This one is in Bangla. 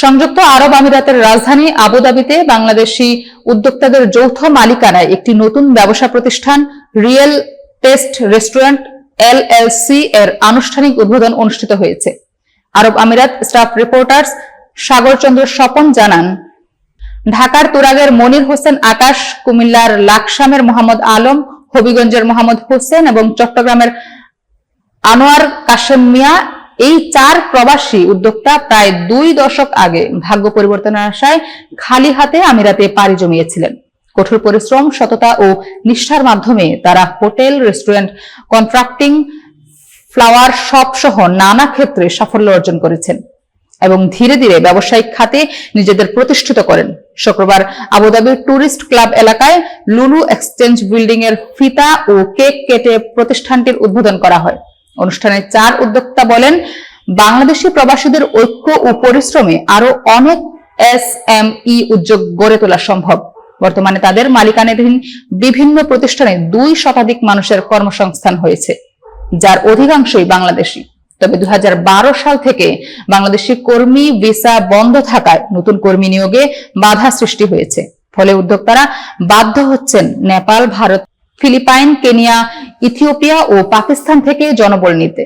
সংযুক্ত আরব আমিরাতের রাজধানী আবুধাবিতে বাংলাদেশি উদ্যোক্তাদের যৌথ মালিকানায় একটি নতুন ব্যবসা প্রতিষ্ঠান রিয়েল টেস্ট রেস্টুরেন্ট এলএলসি এর আনুষ্ঠানিক উদ্বোধন অনুষ্ঠিত হয়েছে। আরব আমিরাত স্টাফ রিপোর্টার্স সাগরচন্দ্র স্বপন জানান, ঢাকার তুরাগের মনির হোসেন আকাশ, কুমিল্লার লাকসামের মোহাম্মদ আলম, হবিগঞ্জের মোহাম্মদ হোসেন এবং চট্টগ্রামের আনোয়ার কাশেম মিয়া এই চার প্রবাসী উদ্যোক্তা প্রায় দুই দশক আগে ভাগ্য পরিবর্তনের আশায় খালি হাতে আমিরাতে পাড়ি জমিয়েছিলেন। কঠোর পরিশ্রম, সততা ও নিষ্ঠার মাধ্যমে তারা hotel, restaurant, contracting, flower shop সহ নানা ক্ষেত্রে সাফল্য অর্জন করেছেন এবং ধীরে ধীরে ব্যবসায়িক খাতে নিজেদের প্রতিষ্ঠিত করেন। শুক্রবার আবুধাবির টুরিস্ট ক্লাব এলাকায় লুলু এক্সচেঞ্জ বিল্ডিং এর ফিতা ও কেক কেটে প্রতিষ্ঠানটির উদ্বোধন করা হয়। অনুষ্ঠানে চার উদ্যোক্তা বলেন, বাংলাদেশি প্রবাসীদের ঐক্য ও পরিশ্রমে আরও অনেক এস এম ই উদ্যোগ গড়ে তোলা সম্ভব। বর্তমানে তাদের মালিকানাধীন বিভিন্ন প্রতিষ্ঠানে দুই শতাধিক মানুষের কর্মসংস্থান হয়েছে, যার অধিকাংশই বাংলাদেশি। তবে দু হাজার বারো সাল থেকে বাংলাদেশি কর্মী ভিসা বন্ধ থাকায় নতুন কর্মী নিয়োগে বাধা সৃষ্টি হয়েছে। ফলে উদ্যোক্তারা বাধ্য হচ্ছেন Nepal, Bharat, Philippines, Kenya Ethiopia ও পাকিস্তান থেকে জনবল নিতে।